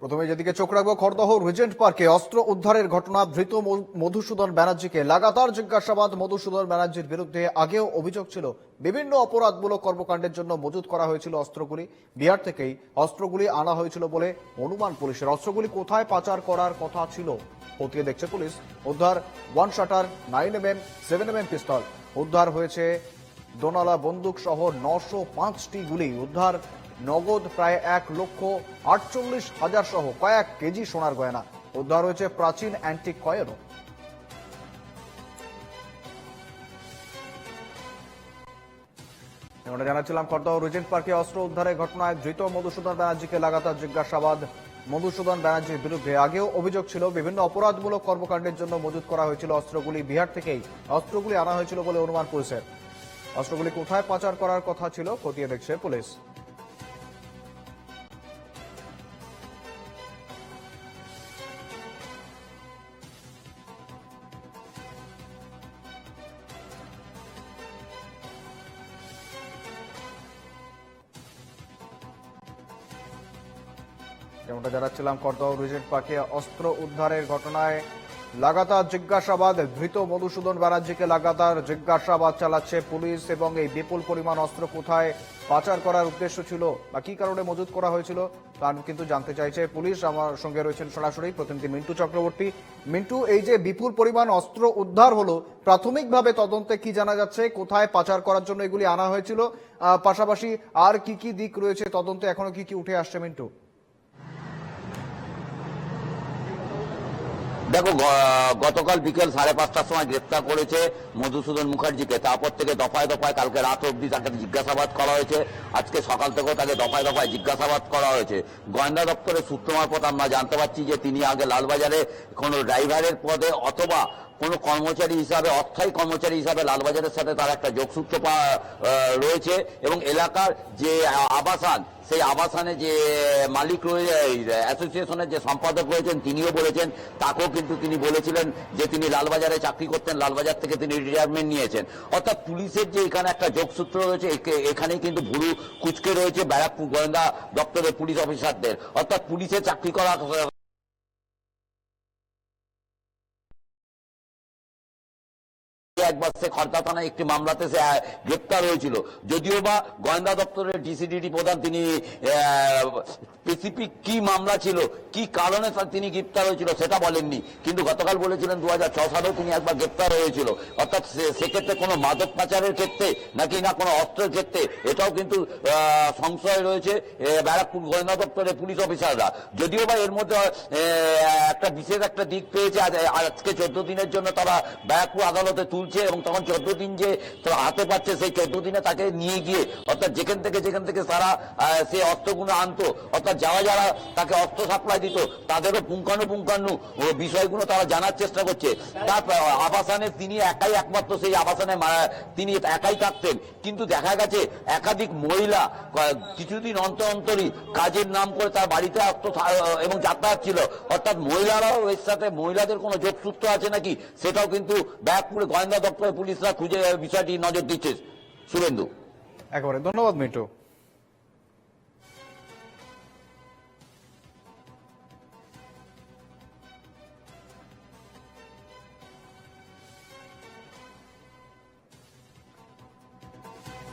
প্রথমে যেদিকে চোখ রাখব খড়দহ রিজেন্ট পার্কে। অস্ত্র উদ্ধারের ঘটনা, ধৃত মধুসূদন ব্যানার্জিকে। লাগাতার জিজ্ঞাসাবাদ, মধুসূদন ব্যানার্জির বিরুদ্ধে আগেও অভিযোগ ছিল, বিভিন্ন অপরাধমূলক কর্মকাণ্ডের জন্য মজুত করা হয়েছিল অস্ত্রগুলি। বিহার থেকেই অস্ত্রগুলি আনা হয়েছিল বলে অনুমান পুলিশের। অস্ত্রগুলি কোথায় পাচার করার কথা ছিল? খতিয়ে দেখছে পুলিশ। উদ্ধার one shutter, nine M M seven M M pistol. উদ্ধার হয়েছে দোনালা বন্দুক সহ নশো পাঁচটি গুলি। উদ্ধার নগদ প্রায় এক লক্ষ আটচল্লিশ হাজার সহ কয়েক কেজি সোনার গয়না। উদ্ধার হয়েছে প্রাচীন অ্যান্টিক কয়েনও। আমরা জানাচ্ছিলাম, খড়দহ রিজেন্ট পার্কে অস্ত্র উদ্ধারের ঘটনায় ধৃত মধুসূদন ব্যানার্জিকে লাগাতার জিজ্ঞাসাবাদ। মধুসূদন ব্যানার্জির বিরুদ্ধে আগেও অভিযোগ ছিল, বিভিন্ন অপরাধমূলক কর্মকাণ্ডের জন্য মজুত করা হয়েছিল অস্ত্রগুলি। বিহার থেকেই অস্ত্রগুলি আনা হয়েছিল বলে অনুমান পুলিশের অস্ত্রগুলি কোথায় পাচার করার কথা ছিল খতিয়ে দেখছে পুলিশ। যেমনটা জানাচ্ছিলাম খড়দহ রিজেন্ট পার্কে অস্ত্র উদ্ধারের ঘটনায় লাগাতার জিজ্ঞাসাবাদ। ধৃত মধুসূদন ব্যানার্জিকে লাগাতার জিজ্ঞাসাবাদ চালাচ্ছে পুলিশ এবং এই বিপুল পরিমাণ অস্ত্র কোথায় পাচার করার উদ্দেশ্য ছিল বা কি কারণে মজুত করা হয়েছিল, তা কিন্তু জানতে চাইছে পুলিশ। আমার সঙ্গে রয়েছেন সরাসরি প্রতিনিধি মিন্টু চক্রবর্তী। মিন্টু, এই যে বিপুল পরিমাণ অস্ত্র উদ্ধার হলো, প্রাথমিকভাবে তদন্তে কি জানা যাচ্ছে? কোথায় পাচার করার জন্য এগুলি আনা হয়েছিল? পাশাপাশি আর কি কি দিক রয়েছে তদন্তে? এখনও কি কি উঠে আসছে মিন্টু? দেখো গতকাল বিকেল সাড়ে পাঁচটার সময় গ্রেপ্তার করেছে মধুসূদন মুখার্জিকে। তারপর থেকে দফায় দফায় কালকে রাত অবধি তাকে জিজ্ঞাসাবাদ করা হয়েছে। আজকে সকাল থেকেও তাকে দফায় দফায় জিজ্ঞাসাবাদ করা হয়েছে। গোয়েন্দা দপ্তরের সূত্র মারফত আমরা জানতে পারছি যে তিনি আগে লালবাজারে কোনো ড্রাইভারের পদে অথবা কোনো কর্মচারী হিসাবে, অস্থায়ী কর্মচারী হিসাবে লালবাজারের সাথে তার একটা যোগসূত্র রয়েছে এবং এলাকার যে আবাসান, সেই আবাসনে যে মালিক রয়েছে অ্যাসোসিয়েশনের যে সম্পাদক রয়েছেন, তিনিও বলেছেন, তাকেও কিন্তু তিনি বলেছিলেন যে তিনি লালবাজারে চাকরি করতেন, লালবাজার থেকে তিনি রিটায়ারমেন্ট নিয়েছেন। অর্থাৎ পুলিশের যে এখানে একটা যোগসূত্র রয়েছে এখানেই কিন্তু ভুরু কুচকে রয়েছে ব্যারাকপুর গোয়েন্দা দপ্তরের পুলিশ অফিসারদের। অর্থাৎ পুলিশে চাকরি করা একবার সে খর্দা থানায় একটি মামলাতে সে গ্রেপ্তার হয়েছিল। যদিও বা গোয়েন্দা দপ্তরের ডিসিডিডি প্রধান তিনি স্পেসিফিক কি মামলা ছিল, কি কারণে তিনি গ্রেপ্তার হয়েছিল সেটা বলেননি। কিন্তু গতকাল বলেছিলেন দু হাজার সালেও তিনি একবার গ্রেপ্তার হয়েছিল। অর্থাৎ সেক্ষেত্রে কোনো মাদক পাচারের ক্ষেত্রে নাকি না কোনো অস্ত্রের ক্ষেত্রে এটাও কিন্তু সংশয় রয়েছে ব্যারাকপুর গোয়েন্দা দপ্তরের পুলিশ অফিসাররা। যদিও বা এর মধ্যে একটা বিশেষ একটা দিক পেয়েছে আজকে চোদ্দ দিনের জন্য তারা ব্যারাকপুর আদালতে তুলছে। এবং তখন চোদ্দ দিন যে হাতে পাচ্ছে সেই চোদ্দ দিনে তাকে নিয়ে গিয়ে অর্থাৎ যেখান থেকে যেখান থেকে আহ, সেই অস্ত্রগুলো আনতো অর্থাৎ যারা যারা তাকে অস্ত্র সাপ্লাই দিত তাদেরও পুঙ্খানুপুঙ্খানু ও বিষয়গুলো তারা জানার চেষ্টা করছে। তার আবাসনে তিনি একাই একমাত্র সেই আবাসনে তিনি একাই থাকতেন। কিন্তু দেখা গেছে একাধিক মহিলা কিছুদিন অন্তর অন্তরই কাজের নাম করে তার বাড়িতে আসতো এবং যাতায়াত ছিল। অর্থাৎ মহিলারাও এর সাথে মহিলাদের কোনো যোগসূত্র আছে নাকি সেটাও কিন্তু ব্যাগপুরে গোয়েন্দা দপ্তরের পুলিশরা খুঁজে বিষয়টি নজর দিচ্ছে সুরেন্দু। একেবারে ধন্যবাদ মিন্টু